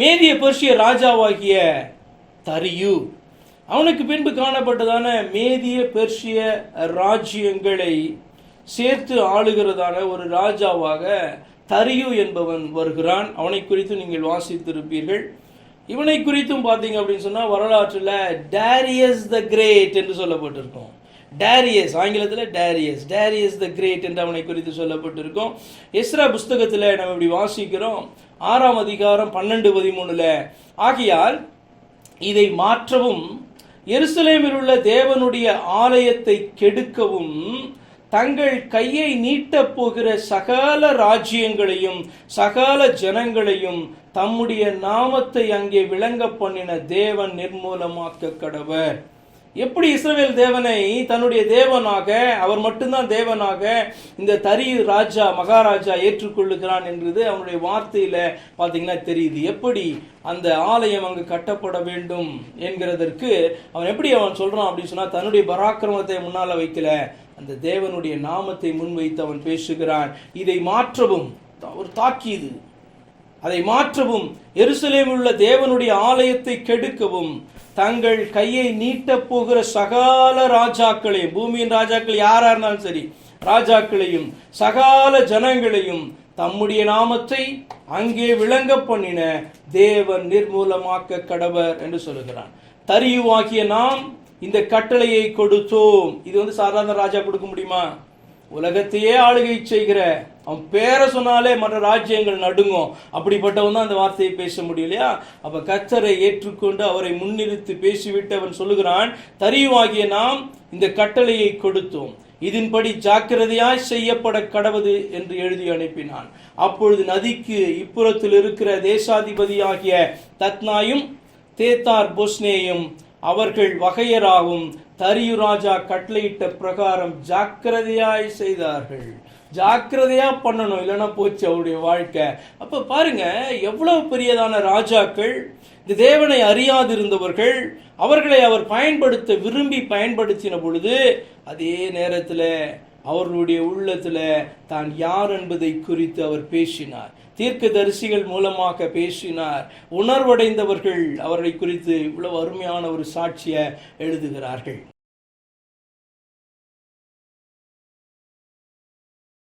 மேதிய பெர்ஷிய ராஜாவாகிய தரியு. அவனுக்கு பின்பு காணப்பட்டதான மேதிய பெர்ஷிய ராஜ்யங்களை சேர்த்து ஆளுகிறதான ஒரு ராஜாவாக தரியு என்பவன் வருகிறான். அவனை குறித்து நீங்கள் வாசித்திருப்பீர்கள். இவனை குறித்தும் பார்த்தீங்க அப்படின்னு சொன்னால் வரலாற்றில் டேரியஸ் த கிரேட் என்று சொல்லப்பட்டிருக்கும். டேரியஸ் ஆங்கிலத்தில் டேரியஸ் டேரியஸ் த கிரேட் என்று அவனை குறித்து சொல்லப்பட்டிருக்கும். எஸ்ரா புஸ்தகத்தில் நம்ம இப்படி வாசிக்கிறோம். ஆறாம் அதிகாரம் பன்னெண்டு பதிமூணுல ஆகையால் இதை மாற்றவும் எருசலேமில் உள்ள தேவனுடைய ஆலயத்தை கெடுக்கவும் தங்கள் கையை நீட்டப் போகிற சகல ராஜ்யங்களையும் சகல ஜனங்களையும் தம்முடைய நாமத்தை அங்கே விளங்க பண்ணின தேவன் நிர்மூலமாக்க கடவர். எப்படி இஸ்ரவேல் தேவனை தன்னுடைய தேவனாக அவர் மட்டும்தான் தேவனாக இந்த தரி ராஜா மகாராஜா ஏற்றுக்கொள்ளுகிறான் என்றது அவனுடைய வார்த்தையில பாத்தீங்கன்னா தெரியுது. எப்படி அந்த ஆலயம் அங்கு கட்டப்பட வேண்டும் என்கிறதற்கு அவன் எப்படி அவன் சொல்றான் அப்படின்னு சொன்னா தன்னுடைய பராக்கிரமத்தை முன்னால வைக்கல. அந்த தேவனுடைய நாமத்தை முன்வைத்து அவன் பேசுகிறான். இதை மாற்றவும் ஒரு தாக்கியது அதை மாற்றவும். எருசலேமில் உள்ள தேவனுடைய ஆலயத்தை கெடுக்கவும். தங்கள் கையை நீட்டப் போகிற சகால ராஜாக்களையும் பூமியின் ராஜாக்கள் யாரா இருந்தாலும் சரி ராஜாக்களையும் சகால ஜனங்களையும் தம்முடைய நாமத்தை அங்கே விளங்க பண்ணின தேவன் நிர்மூலமாக்க கடவர் என்று சொல்லுகிறான். தரியுவாகிய நாம் இந்த கட்டளையை கொடுத்தோம். இது வந்து சாதாரண ராஜா கொடுக்க முடியுமா? உலகத்தையே ஆளுகை செய்கிற அவன் பேரை சொன்னாலே மற்ற ராஜ்யங்கள் நடுங்கும். அப்படிப்பட்டவன் தான் அந்த வார்த்தையை பேச முடியலையா அப்ப கத்தரை ஏற்றுக்கொண்டு அவரை முன்னிறுத்தி பேசிவிட்டு அவன் சொல்லுகிறான் தரியுவாகிய நாம் இந்த கட்டளையை கொடுத்தோம். இதன்படி ஜாக்கிரதையாய் செய்யப்பட கடவுது என்று எழுதி அனுப்பினான். அப்பொழுது நதிக்கு இப்புறத்தில் இருக்கிற தேசாதிபதியாகிய தத்னாயும் தேத்தார் போஸ்னேயும் அவர்கள் வகையராகும் தரியு ராஜா கட்டளையிட்ட பிரகாரம் ஜாக்கிரதையாய் செய்தார்கள். ஜாக்கிரதையா பண்ணணும் இல்லைன்னா போச்சு அவருடைய வாழ்க்கை. அப்ப பாருங்க எவ்வளவு பெரியதான ராஜாக்கள் இந்த தேவனை அறியாதிருந்தவர்கள் அவர்களை அவர் பயன்படுத்த விரும்பி பயன்படுத்தின பொழுது அதே நேரத்தில் அவர்களுடைய உள்ளத்துல தான் யார் என்பதை குறித்து அவர் பேசினார். தீர்க்க தரிசிகள் மூலமாக பேசினார். உணர்வடைந்தவர்கள் அவரை குறித்து இவ்வளவு அருமையான ஒரு சாட்சியை எழுதுகிறார்கள்.